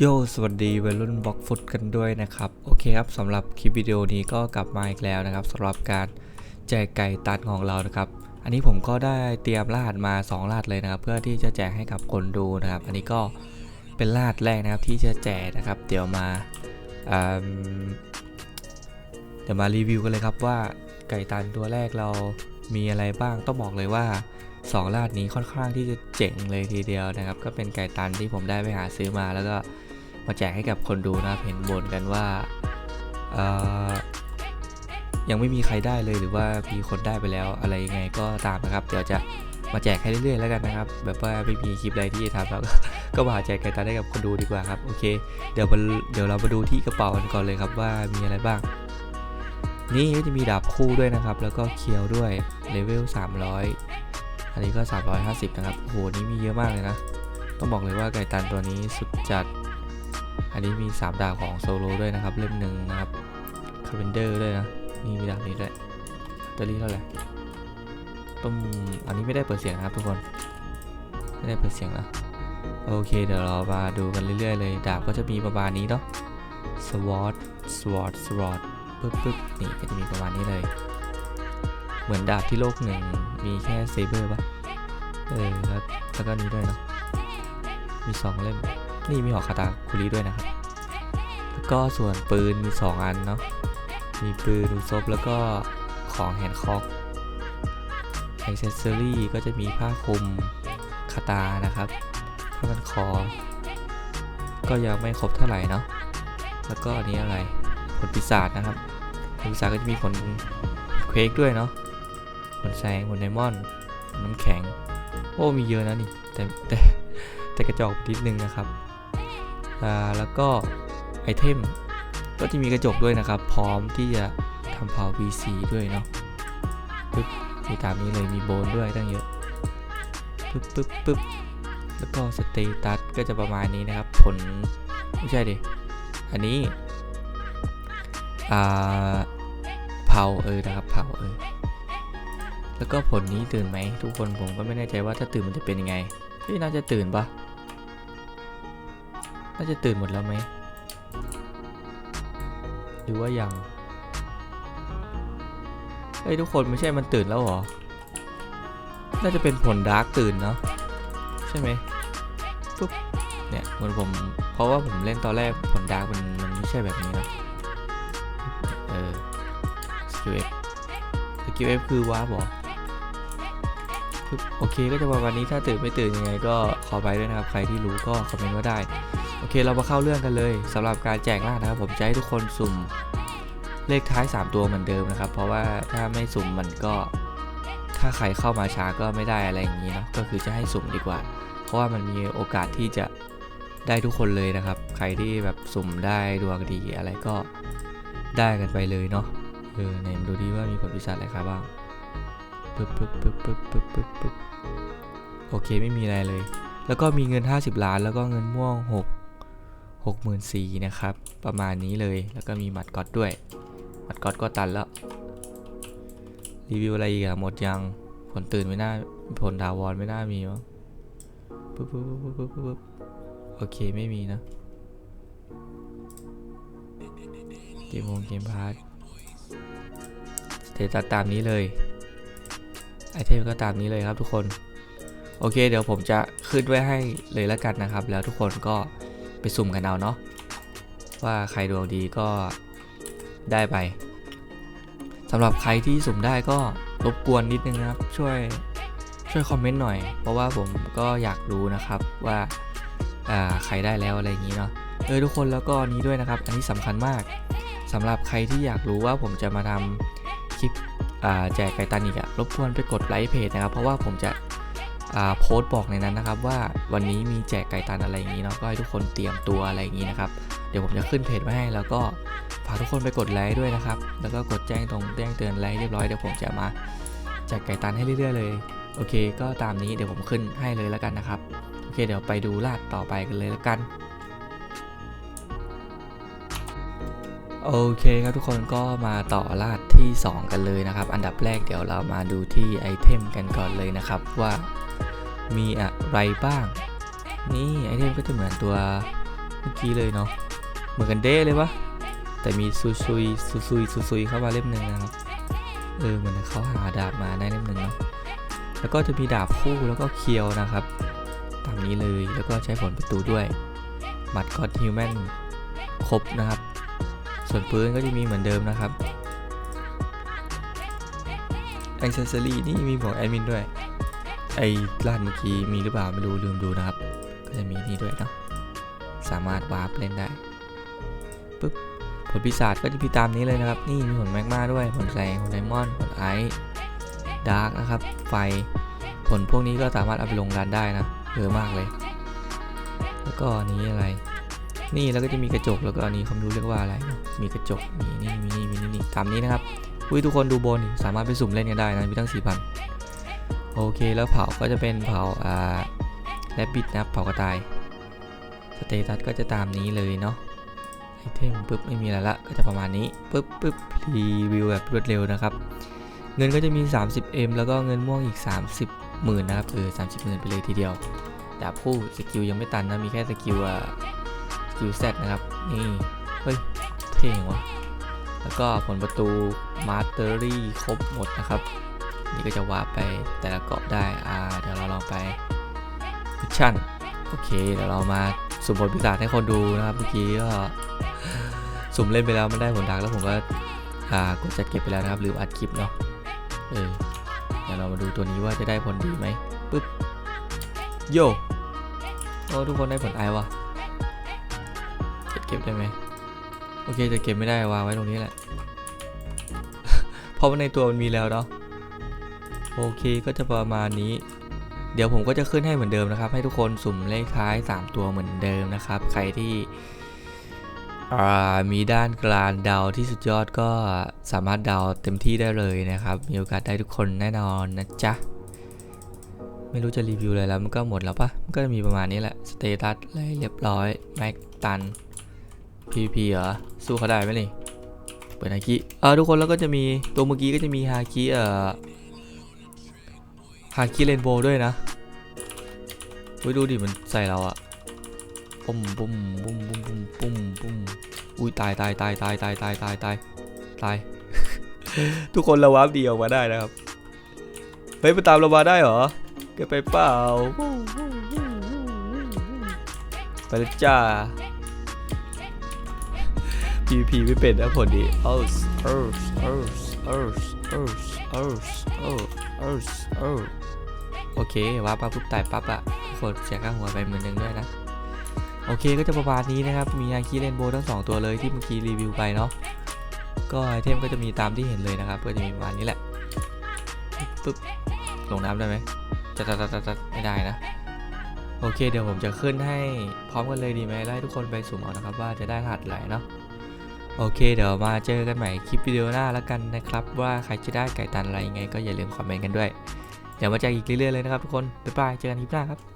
โยสวัสดีวัยรุ่นบล็อกฟุตกันด้วยนะครับ โอเคครับสำหรับคลิปวิดีโอนี้ก็กลับมาอีกแล้วนะครับสำหรับการแจกไก่ตันของเรานะครับ อันนี้ผมก็ได้เตรียมรหัสมา 2รหัสเลยนะครับ เพื่อที่จะแจกให้กับคนดูนะครับ อันนี้ก็เป็นรหัสแรกนะครับที่จะแจกนะครับ เดี๋ยวมาเดี๋ยวมารีวิวกันเลยครับว่าไก่ตันตัวแรกเรามีอะไรบ้างต้องบอกเลยว่าสองรหัสนี้ค่อนข้างที่จะเจ๋งเลยทีเดียวนะครับ ก็เป็นไก่ตันที่ผมได้ไปหาซื้อมาแล้วก็ มาแจกให้กับคนดูนะครับเห็นบ่นกันว่ายังไม่มีใครได้เลยหรือว่ามีคนได้ไปแล้วอะไรยังไงก็ตามนะครับ เดี๋ยวจะมาแจกให้เรื่อยๆแล้วกันนะครับ แบบว่าไม่มีคลิปอะไรที่จะทำแล้วก็ก็มาแจกไก่ตันให้กับคนดูดีกว่าครับโอเค เดี๋ยวมาเดี๋ยวเรามาดูที่กระเป๋ากันก่อนเลยครับว่ามีอะไรบ้าง นี่ก็จะมีดาบคู่ด้วยนะครับ แล้วก็เคียวด้วยเลเวล300 อันนี้ก็ 350 นะครับโอ้โหนี่มีเยอะมากเลยนะ ต้องบอกเลยว่าไก่ตันตัวนี้สุดจัด อันนี้มี3ดาบของโซโลด้วยนะครับ เล่มหนึ่งนะครับคาเวนเดอร์ด้วยนะนี่มีดาบนี้ด้วยแบตเตอรี่เท่าไหร่ต้มอันนี้ไม่ได้เปิดเสียงนะครับทุกคนไม่ได้เปิดเสียงนะโอเค เดี๋ยวเรามาดูกันเรื่อยๆเลย ดาบก็จะมีประมาณนี้เนาะสวอตสวอตสวอตปึ๊บปึ๊บนี่ก็จะมีประมาณนี้เลย เหมือนดาบที่โลกหนึ่งมีแค่เซเบอร์ปะเออแล้วแล้วก็นี้ด้วยเนาะมีสองเล่ม นี่มีหอกคาตาคุริด้วยนะครับ แล้วก็ส่วนปืนมี 2 อันเนาะ มีปืนอุซบแล้วก็ของแฮนด์คอกไอเซสซอรี่ก็จะมีผ้าคลุมคาตานะครับผ้าพันคอ ก็ยังไม่ครบเท่าไหร่เนาะ แล้วก็อันนี้อะไร ผลปีศาจนะครับ ผลปีศาจก็จะมีผลเควกด้วยเนาะ ผลแสง ผลไดมอนด์ผลน้ำแข็ง โอ้มีเยอะนะนี่ แต่แต่แต่กระจอกนิดนึงนะครับ แล้วก็ไอเทมก็จะมีกระจกด้วยนะครับ พร้อมที่จะทำเผา VC ด้วยเนาะปึ๊บมีตามนี้เลยมีโบนด้วยตั้งเยอะปึ๊บปึ๊บปึ๊บแล้วก็สเตตัสก็จะประมาณนี้นะครับ ผลไม่ใช่ดิ อันนี้อ่าเผาเออนะครับเผาเออแล้วก็ผลนี้ตื่นไหมทุกคนผมก็ไม่แน่ใจว่าถ้าตื่นมันจะเป็นยังไงน่าจะตื่นปะ น่าจะตื่นหมดแล้วไหม หรือว่ายัง เฮ้ยทุกคนไม่ใช่มันตื่นแล้วหรอ น่าจะเป็นผลดาร์กตื่นเนาะใช่ไหมปุ๊บ เนี่ยเหมือนผม เพราะว่าผมเล่นตอนแรกผลดาร์กมันมันไม่ใช่แบบนี้นะเออสกิลเอฟสกิลเอฟคือวาร์ปหรอ โอเคก็จะประมาณนี้ถ้าตื่นไม่ตื่นยังไงก็ขอไปด้วยนะครับ ใครที่รู้ก็คอมเมนต์ว่าได้ โอเคเรามาเข้าเรื่องกันเลยสำหรับการแจกล่านะครับ ผมจะให้ทุกคนสุ่มเลขท้าย 3 ตัวเหมือนเดิมนะครับ เพราะว่าถ้าไม่สุ่มมันก็ ถ้าใครเข้ามาช้าก็ไม่ได้อะไรอย่างนี้เนาะก็คือจะให้สุ่มดีกว่า เพราะว่ามันมีโอกาสที่จะได้ทุกคนเลยนะครับ ใครที่แบบสุ่มได้ดวงดีอะไรก็ได้กันไปเลยเนาะเออไหนมดูดีว่ามีผลพิศาจอะไรครับบ้าง ปึ๊บปึ๊บปึ๊บปึ๊บปึ๊บปึ๊บปึ๊บโอเคไม่มีอะไรเลย แล้วก็มีเงิน 50 ล้าน แล้วก็เงินม่วง 6 6 4 0 0 0นะครับ ประมาณนี้เลย แล้วก็มีหมัดก๊อตด้วย หมัดก๊อตก็ตันแล้ว รีวิวอะไรอีกอะหมดยัง ผลตื่นไม่น่า ผลดาวอนไม่น่ามีมั้งปึ๊บปึ๊บปึ๊บปึ๊บปึ๊บโอเคไม่มีนะเกมโฮมเกมพาร์ทเดี๋ยวตัดตามนี้เลย ไอเทมก็ตามนี้เลยครับทุกคน โอเค เดี๋ยวผมจะขึ้นไว้ให้เลยแล้วกันนะครับ แล้วทุกคนก็ไปสุ่มกันเอาเนาะว่าใครดวงดีก็ได้ไปสำหรับใครที่สุ่มได้ก็รบกวนนิดนึงนะครับ ช่วยช่วยคอมเมนต์หน่อย เพราะว่าผมก็อยากรู้นะครับว่าอ่าใครได้แล้วอะไรอย่างนี้เนาะเออทุกคนแล้วก็นี้ด้วยนะครับ อันนี้สำคัญมากสำหรับใครที่อยากรู้ว่าผมจะมาทำคลิป แจกไก่ตันอีกอะรบกวนไปกดไลค์เพจนะครับ เพราะว่าผมจะโพสต์บอกในนั้นนะครับ ว่าวันนี้มีแจกไก่ตันอะไรอย่างนี้เนาะก็ให้ทุกคนเตรียมตัวอะไรอย่างนี้นะครับ เดี๋ยวผมจะขึ้นเพจไว้ให้แล้วก็ฝากทุกคนไปกดไลค์ด้วยนะครับ แล้วก็กดแจ้งตรงแจ้งเตือนไลค์เรียบร้อยเดี๋ยวผมจะมาแจกไก่ตันให้เรื่อยๆเลยโอเค ก็ตามนี้เดี๋ยวผมขึ้นให้เลยแล้วกันนะครับ โอเค เดี๋ยวไปดูลาดต่อไปกันเลยแล้วกัน โอเคครับทุกคนก็มาต่อลาดที่ 2 กันเลยนะครับ อันดับแรกเดี๋ยวเรามาดูที่ไอเทมกันก่อนเลยนะครับว่ามีอะไรบ้าง นี่ไอเทมก็จะเหมือนตัวเมื่อกี้เลยเนาะเหมือนกันเด้เลยวะแต่มีซุยซุยซุยซุยซุยซุยเข้ามาเล่มหนึ่งนะครับเออเหมือนเขาหาดาบมาได้เล่มหนึ่งเนาะแล้วก็จะมีดาบคู่แล้วก็เคียวนะครับตามนี้เลยแล้วก็ใช้ผลประตูด้วยหมัดก็อดฮิวแมนครบนะครับ ส่วนปืนก็จะมีเหมือนเดิมนะครับอ c เซสซอรี่นี่มีบอกแอดมินด้วย ไอ้ลาดเมื่อกี้มีหรือเปล่าไม่รู้ลืมดูนะครับ ก็จะมีนี่ด้วยเนาะสามารถวาร์ปเล่นได้ปุ๊บผลปีศาจก็จะมีตามนี้เลยนะครับ นี่มีผลแมกมาด้วยผลแสงผลไดมอนด์ผลไอซ์ดาร์กนะครับ ไฟผลพวกนี้ก็สามารถเอาไปลงรันได้นะเยอะมากเลย แล้วก็อันนี้อะไร นี่แล้วก็จะมีกระจกแล้วก็อันนี้คำรู้เรียกว่าอะไร มีกระจกมีนี่มีนี่มีนี่นี่ตามนี้นะครับอุ้ยทุกคนดูบนสามารถไปสุ่มเล่นกันได้นะมีตั้ง4,000โอเคแล้วเผาก็จะเป็นเผาอ่าแรบบิดนะครับเผากระต่ายสเตตัสก็จะตามนี้เลยเนาะไอเทมปุ๊บไม่มีอะไรละก็จะประมาณนี้ปุ๊บปุ๊บรีวิวแบบรวดเร็วนะครับ เงินก็จะมี 30M แล้วก็เงินม่วงอีก 30หมื่นนะครับเออ30หมื่นไปเลยทีเดียวดาบคู่สกิลยังไม่ตันนะมีแค่สกิลอ่า สกิลเซตนะครับ นี่ เฮ้ย เท่งวะแล้วก็ผลประตูมาสเตอรี่ครบหมดนะครับ นี่ก็จะวาร์ปไปแต่ละเกาะได้ อ่า เดี๋ยวเราลองไปมิชชั่น โอเค เดี๋ยวเรามาสุ่มผลพิศาจให้คนดูนะครับ เมื่อกี้ก็สุ่มเล่นไปแล้วมันได้ผลดักแล้วผมก็ อ่ากดจัดเก็บไปแล้วนะครับหรืออัดคลิปเนาะ เออ เดี๋ยวเรามาดูตัวนี้ว่าจะได้ผลดีไหมปึ๊บ โยโอ้ทุกคนได้ผลไอวะ จัดเก็บได้ไหมโอเคจัดเก็บไม่ได้วางไว้ตรงนี้แหละ เพราะว่าในตัวมันมีแล้วเนาะโอเคก็จะประมาณนี้ เดี๋ยวผมก็จะขึ้นให้เหมือนเดิมนะครับ ให้ทุกคนสุ่มเลขท้าย 3 ตัวเหมือนเดิมนะครับ ใครที่มีด้านกลางเดาที่สุดยอดก็สามารถเดาเต็มที่ได้เลยนะครับ มีโอกาสได้ทุกคนแน่นอนนะจ๊ะ ไม่รู้จะรีวิวอะไรแล้วมันก็หมดแล้วปะมันก็จะมีประมาณนี้แหละ สเตตัสเลยเรียบร้อย แม็กตัน PVP เหรอ สู้เขาได้ไหมนี่ เปิดฮาคิเออทุกคนแล้วก็จะมีตัวเมื่อกี้ก็จะมีฮาคิเอ่อฮาคิเรนโบว์ด้วยนะเฮ้ยดูดิมันใส่เราอะปุ้มปุ้มปุ้มปุ้มปุ้มปุ้มปุ้มอุ้ยตายตายตายตายตายตายตายตายตาย ทุกคนเราวาร์ปดีออกมาได้นะครับเฮ้ยมาตามเรามาได้เหรอเกิดไปเปล่าไปเลยจ้า PVP ไม่เป็นนะผลดีเออเออเออเออเออเออเออเออเออโอเคว้าปั๊บปุ๊บตายปั๊บอะกดเสียค่าหัวไปหมื่นหนึ่งด้วยนะโอเคก็จะประมาณนี้นะครับ มีอาคีเรนโบทั้งสองตัวเลยที่เมื่อกี้รีวิวไปเนาะ ก็ไอเทมก็จะมีตามที่เห็นเลยนะครับ ก็จะมีประมาณนี้แหละ ปึ๊บ ลงน้ำได้ไหมจะจะจะจะไม่ได้นะ โอเคเดี๋ยวผมจะขึ้นให้พร้อมกันเลยดีไหมไล่ทุกคนไปสุ่มเอานะครับ ว่าจะได้หัสอะไรเนาะ โอเค เดี๋ยวมาเจอกันใหม่คลิปวิดีโอหน้าแล้วกันนะครับ ว่าใครจะได้ไก่ตันอะไรยังไงก็อย่าลืมคอมเมนต์กันด้วย เดี๋ยวมาเจออีกเรื่อยๆเลยนะครับทุกคน บ๊ายบาย เจอกันคลิปหน้าครับ